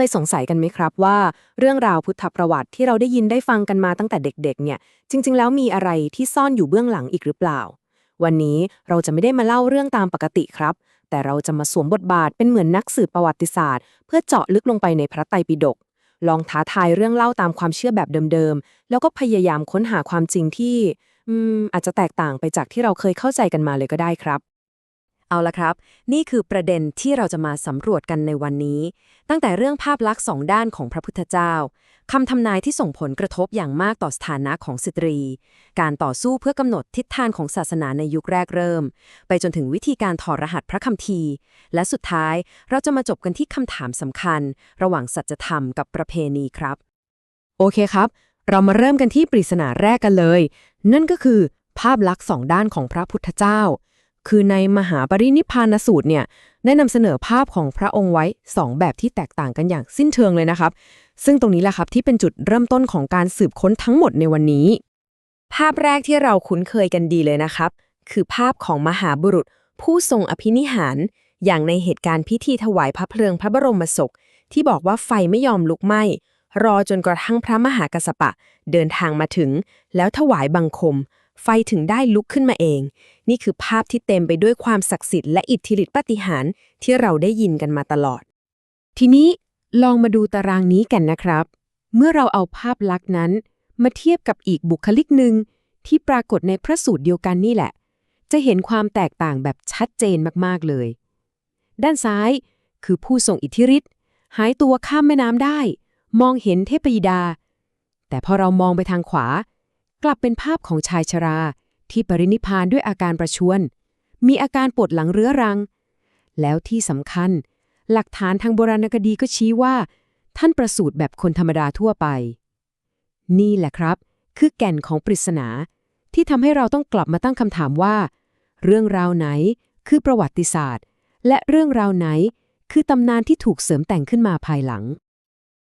เคยสงสัยกันไหมครับว่าเรื่องราวพุทธประวัติที่เราได้ยินได้ฟังกันมาตั้งแต่เด็กๆ เนี่ย จริง ๆ แล้วมีอะไรที่ซ่อนอยู่เบื้องหลังอีกหรือเปล่า วันนี้เราจะไม่ได้มาเล่าเรื่องตามปกติครับ แต่เราจะมาสวมบทบาทเป็นเหมือนนักสืบประวัติศาสตร์ เพื่อเจาะลึกลงไปในพระไตรปิฎกลองท้าทายเรื่องเล่าตามความเชื่อแบบเดิมๆ แล้วก็พยายามค้นหาความจริงที่ อืม อาจจะแตกต่างไปจากที่เราเคยเข้าใจกันมาเลยก็ได้ครับ เอาละครับ นี่คือประเด็นที่เราจะมาสำรวจกันในวันนี้ ตั้งแต่เรื่องภาพลักษณ์สองด้านของพระพุทธเจ้าคำทำนายที่ส่งผลกระทบอย่างมากต่อสถานะของสตรี การต่อสู้เพื่อกำหนดทิศทางของศาสนาในยุคแรกเริ่ม ไปจนถึงวิธีการถอดรหัสพระคัมภีร์ และสุดท้ายเราจะมาจบกันที่คำถามสำคัญ ระหว่างสัจธรรมกับประเพณีครับ โอเคครับ เรามาเริ่มกันที่ปริศนาแรกกันเลย นั่นก็คือ ภาพลักษณ์สองด้านของพระพุทธเจ้า คือในมหาปรินิพานสูตรเนี่ยได้นำเสนอภาพของพระองค์ไว้สองแบบที่แตกต่างกันอย่างสิ้นเชิงเลยนะครับ ซึ่งตรงนี้แหละครับที่เป็นจุดเริ่มต้นของการสืบค้นทั้งหมดในวันนี้ ภาพแรกที่เราคุ้นเคยกันดีเลยนะครับ คือภาพของมหาบุรุษ ผู้ทรงอภินิหาร อย่างในเหตุการณ์พิธีถวายพระเพลิงพระบรมศพที่บอกว่าไฟไม่ยอมลุกไหม้รอจนกระทั่งพระมหากัสสปะ เดินทางมาถึง แล้วถวายบังคม ไฟถึงได้ลุกขึ้นมาเอง นี่คือภาพที่เต็มไปด้วยความศักดิ์สิทธิ์และอิทธิฤทธิปาฏิหาริย์ที่เราได้ยินกันมาตลอด ทีนี้ลองมาดูตารางนี้กันนะครับ เมื่อเราเอาภาพลักษณ์นั้น มาเทียบกับอีกบุคลิกหนึ่งที่ปรากฏในพระสูตรเดียวกันนี่แหละ จะเห็นความแตกต่างแบบชัดเจนมากๆเลย ด้านซ้ายคือผู้ทรงอิทธิฤทธิ์หายตัวข้ามแม่น้ำได้ มองเห็นเทพยิดา แต่พอเรามองไปทางขวา กลับเป็นภาพของชายชรา ที่ปรินิพานด้วยอาการประชวน มีอาการปวดหลังเรื้อรัง แล้วที่สำคัญ หลักฐานทางโบราณคดีก็ชี้ว่า ท่านประสูติแบบคนธรรมดาทั่วไป นี่แหละครับ คือแก่นของปริศนา ที่ทำให้เราต้องกลับมาตั้งคำถามว่า เรื่องราวไหนคือประวัติศาสตร์ และเรื่องราวไหนคือตำนานที่ถูกเสริมแต่งขึ้นมาภายหลัง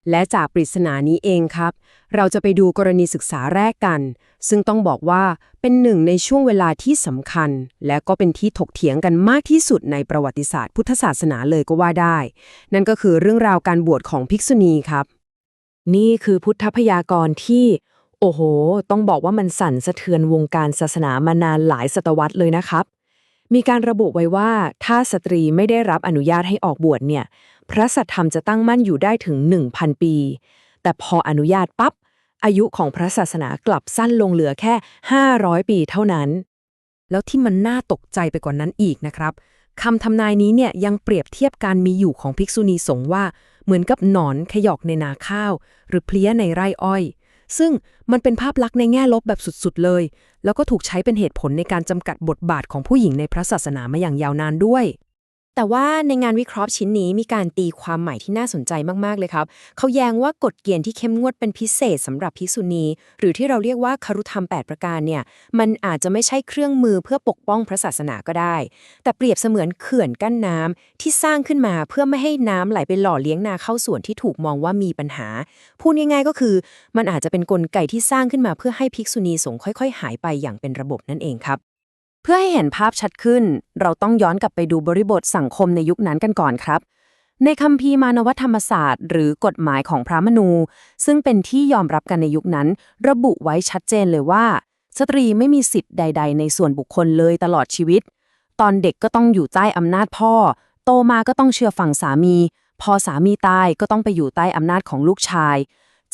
และจากปริศนานี้เองครับ เราจะไปดูกรณีศึกษาแรกกัน ซึ่งต้องบอกว่าเป็นหนึ่งในช่วงเวลาที่สำคัญ และก็เป็นที่ถกเถียงกันมากที่สุดในประวัติศาสตร์พุทธศาสนาเลยก็ว่าได้ นั่นก็คือเรื่องราวการบวชของภิกษุณีครับ นี่คือพุทธพยากรณ์ที่ โอ้โห ต้องบอกว่ามันสั่นสะเทือนวงการศาสนามานานหลายศตวรรษเลยนะครับ มีการระบุไว้ว่าถ้าสตรีไม่ได้รับอนุญาตให้ออกบวชเนี่ย พระสัทธรรมจะตั้งมั่นอยู่ได้ถึง 1,000 ปี แต่พออนุญาตปั๊บอายุของพระศาสนากลับสั้นลงเหลือแค่ 500 ปีเท่านั้น แล้วที่มันน่าตกใจไปกว่านั้นอีกนะครับคำทำนายนี้เนี่ยยังเปรียบเทียบการมีอยู่ของภิกษุณีสงฆ์ว่า เหมือนกับหนอนขยอกในนาข้าว หรือเพลี้ยในไร่อ้อย ซึ่งมันเป็นภาพลักษณ์ในแง่ลบแบบสุดๆเลย แล้วก็ถูกใช้เป็นเหตุผลในการจำกัดบทบาทของผู้หญิงในพระศาสนามาอย่างยาวนานด้วย แต่ว่าในงานวิเคราะห์ชิ้นนี้มีการตีความใหม่ที่น่าสนใจมากๆเลยครับ เขาแย้งว่ากฎเกณฑ์ที่เข้มงวดเป็นพิเศษสำหรับภิกษุณี หรือที่เราเรียกว่าคารุธรรม 8 ประการเนี่ย มันอาจจะไม่ใช่เครื่องมือเพื่อปกป้องพระศาสนาก็ได้ แต่เปรียบเสมือนเขื่อนกั้นน้ำที่สร้างขึ้นมาเพื่อไม่ให้น้ำไหลไปหล่อเลี้ยงนาเข้าวสวนที่ถูกมองว่ามีปัญหา พูดง่ายๆก็คือ มันอาจจะเป็นนกลไกที่สร้างขึ้นมาเพื่อให้ภิกษุณีสงฆ์ค่อย ๆ หายไปอย่างเป็นระบบนั่นเองครับ เพื่อให้เห็นภาพชัดขึ้น เราต้องย้อนกลับไปดูบริบทสังคมในยุคนั้นกันก่อนครับ ในคัมภีร์มานวธรรมศาสตร์ หรือกฎหมายของพระมนู ซึ่งเป็นที่ยอมรับกันในยุคนั้น ระบุไว้ชัดเจนเลยว่า สตรีไม่มีสิทธิ์ใด ๆ ในส่วนบุคคลเลยตลอดชีวิต ตอนเด็กก็ต้องอยู่ใต้อำนาจพ่อ โตมาก็ต้องเชื่อฟังสามี พอสามีตายก็ต้องไปอยู่ใต้อำนาจของลูกชาย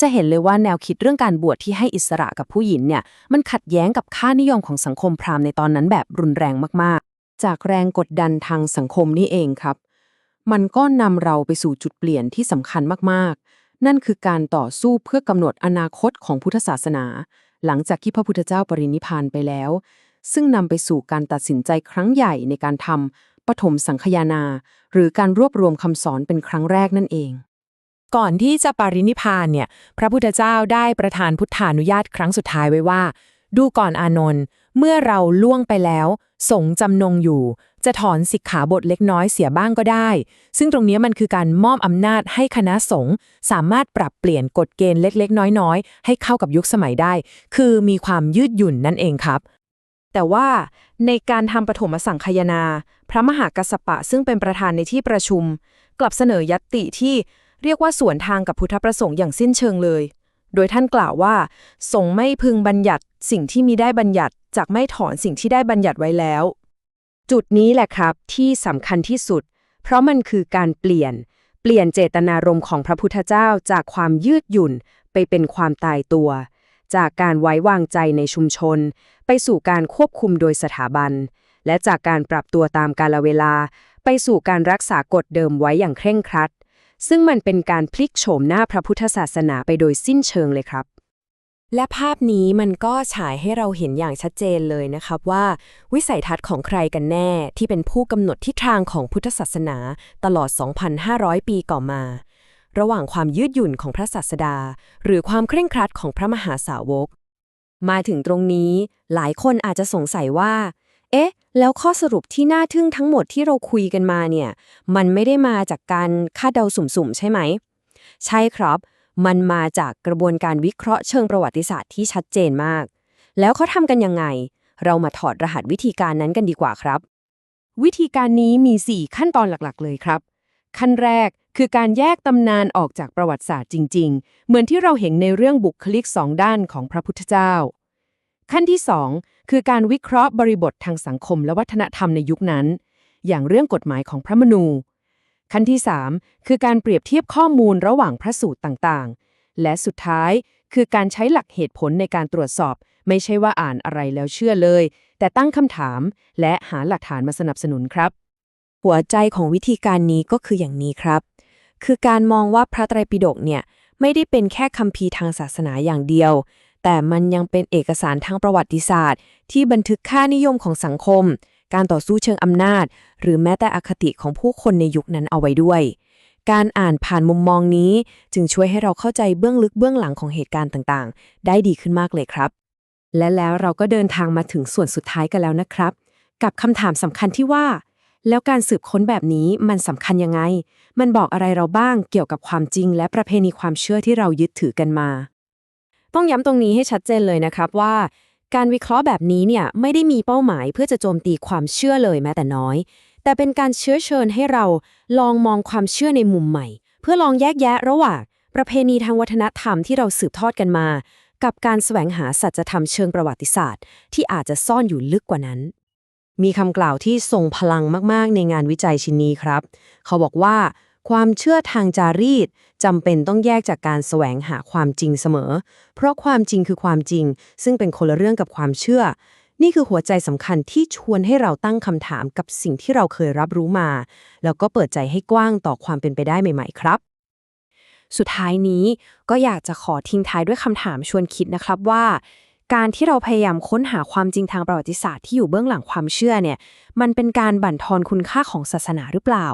จะเห็นเลยว่าแนวคิดเรื่องการบวชที่ให้อิสระกับผู้หญิงเนี่ย มันขัดแย้งกับค่านิยมของสังคมพราหมณ์ในตอนนั้นแบบรุนแรงมากๆ จากแรงกดดันทางสังคมนี่เองครับ มันก็นำเราไปสู่จุดเปลี่ยนที่สำคัญมากๆ นั่นคือการต่อสู้เพื่อกำหนดอนาคตของพุทธศาสนา หลังจากที่พระพุทธเจ้าปรินิพานไปแล้ว ซึ่งนำไปสู่การตัดสินใจครั้งใหญ่ในการทำปฐมสังคยานา หรือการรวบรวมคำสอนเป็นครั้งแรกนั่นเอง ก่อนที่จะปรินิพานเนี่ย พระพุทธเจ้าได้ประทานพุทธานุญาตครั้งสุดท้ายไว้ว่า ดูก่อนอานนท์เมื่อเราล่วงไปแล้ว สงฆ์จำนงอยู่ จะถอนสิกขาบทเล็กน้อยเสียบ้างก็ได้ ซึ่งตรงนี้มันคือการมอบอำนาจให้คณะสงฆ์สามารถปรับเปลี่ยนกฎเกณฑ์เล็กๆ น้อยๆ ให้เข้ากับยุคสมัยได้ คือมีความยืดหยุ่นนั่นเองครับแต่ว่าในการทำปฐมสังคายนา พระมหากัสสปะซึ่งเป็นประธานในที่ประชุม กลับเสนอยัตติที่ เรียกว่าสวนทางกับพุทธประสงค์อย่างสิ้นเชิงเลย โดยท่านกล่าวว่าสงไม่พึงบัญญัติสิ่งที่มีได้บัญญัติจากไม่ถอนสิ่งที่ได้บัญญัติไว้แล้ว จุดนี้แหละครับที่สำคัญที่สุด เพราะมันคือการเปลี่ยน เปลี่ยนเจตนารมณ์ของพระพุทธเจ้าจากความยืดหยุ่นไปเป็นความตายตัว จากการไว้วางใจในชุมชน ไปสู่การควบคุมโดยสถาบัน และจากการปรับตัวตามกาลเวลา ไปสู่การรักษากฎเดิมไว้อย่างเคร่งครัด ซึ่งมันเป็นการพลิกโฉมหน้าพระพุทธศาสนาไปโดยสิ้นเชิงเลยครับ และภาพนี้มันก็ฉายให้เราเห็นอย่างชัดเจนเลยนะครับว่า วิสัยทัศน์ของใครกันแน่ ที่เป็นผู้กำหนดทิศทางของพุทธศาสนาตลอด 2,500 ปีก่อมา ระหว่างความยืดหยุ่นของพระศาสดา หรือความเคร่งครัดของพระมหาสาวก มาถึงตรงนี้ หลายคนอาจจะสงสัยว่า เอ๊ะ แล้วข้อสรุปที่น่าทึ่งทั้งหมดที่เราคุยกันมาเนี่ย มันไม่ได้มาจากการคาดเดาสุ่มๆ ใช่ไหม ใช่ครับ มันมาจากกระบวนการวิเคราะห์เชิงประวัติศาสตร์ที่ชัดเจนมาก แล้วเขาทำกันยังไง เรามาถอดรหัสวิธีการนั้นกันดีกว่าครับ วิธีการนี้มี 4 ขั้นตอนหลักๆ เลยครับ ขั้นแรกคือการแยกตำนานออกจากประวัติศาสตร์จริง ๆ เหมือนที่เราเห็นในเรื่องบุคลิกสองด้านของพระพุทธเจ้า ขั้นที่ 2 คือการวิเคราะห์บริบททางสังคมและวัฒนธรรมในยุคนั้น อย่างเรื่องกฎหมายของพระมนู ขั้นที่ 3 คือการเปรียบเทียบข้อมูลระหว่างพระสูตรต่างๆ และสุดท้ายคือการใช้หลักเหตุผลในการตรวจสอบ ไม่ใช่ว่าอ่านอะไรแล้วเชื่อเลย แต่ตั้งคำถาม และหาหลักฐานมาสนับสนุนครับ หัวใจของวิธีการนี้ก็คืออย่างนี้ครับ คือการมองว่าพระไตรปิฎกเนี่ยไม่ได้เป็นแค่คัมภีร์ทางศาสนาอย่างเดียว แต่มันยังเป็นเอกสารทางประวัติศาสตร์ ที่บันทึกค่านิยมของสังคม การต่อสู้เชิงอำนาจ หรือแม้แต่อคติของผู้คนในยุคนั้นเอาไว้ด้วย การอ่านผ่านมุมมองนี้ จึงช่วยให้เราเข้าใจเบื้องลึกเบื้องหลังของเหตุการณ์ต่างๆ ได้ดีขึ้นมากเลยครับ และแล้วเราก็เดินทางมาถึงส่วนสุดท้ายกันแล้วนะครับ กับคำถามสำคัญที่ว่า แล้วการสืบค้นแบบนี้มันสำคัญยังไง มันบอกอะไรเราบ้างเกี่ยวกับความจริง และประเพณีความเชื่อที่เรายึดถือกันมา ต้องย้ำตรงนี้ให้ชัดเจนเลยนะครับว่า การวิเคราะห์แบบนี้เนี่ยไม่ได้มีเป้าหมายเพื่อจะโจมตีความเชื่อเลยแม้แต่น้อย แต่เป็นการเชื้อเชิญให้เราลองมองความเชื่อในมุมใหม่ เพื่อลองแยกแยะระหว่างประเพณีทางวัฒนธรรมที่เราสืบทอดกันมา กับการแสวงหาสัจธรรมเชิงประวัติศาสตร์ ที่อาจจะซ่อนอยู่ลึกกว่านั้น มีคำกล่าวที่ทรงพลังมากๆ ในงานวิจัยชิ้นนี้ครับ เขาบอกว่า ความเชื่อทางจารีตจำเป็นต้องแยกจากการแสวงหาความจริงเสมอ เพราะความจริงคือความจริง ซึ่งเป็นคนละเรื่องกับความเชื่อ นี่คือหัวใจสำคัญที่ชวนให้เราตั้งคำถามกับสิ่งที่เราเคยรับรู้มา แล้วก็เปิดใจให้กว้างต่อความเป็นไปได้ใหม่ ๆ ครับ สุดท้ายนี้ก็อยากจะขอทิ้งท้ายด้วยคำถามชวนคิดนะครับว่า การที่เราพยายามค้นหาความจริงทางประวัติศาสตร์ที่อยู่เบื้องหลังความเชื่อเนี่ย มันเป็นการบั่นทอนคุณค่าของศาสนาหรือเปล่า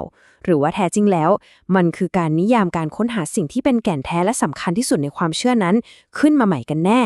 หรือว่าแท้จริงแล้ว มันคือการนิยามการค้นหาสิ่งที่เป็นแก่นแท้และสำคัญที่สุดในความเชื่อนั้น ขึ้นมาใหม่กันแน่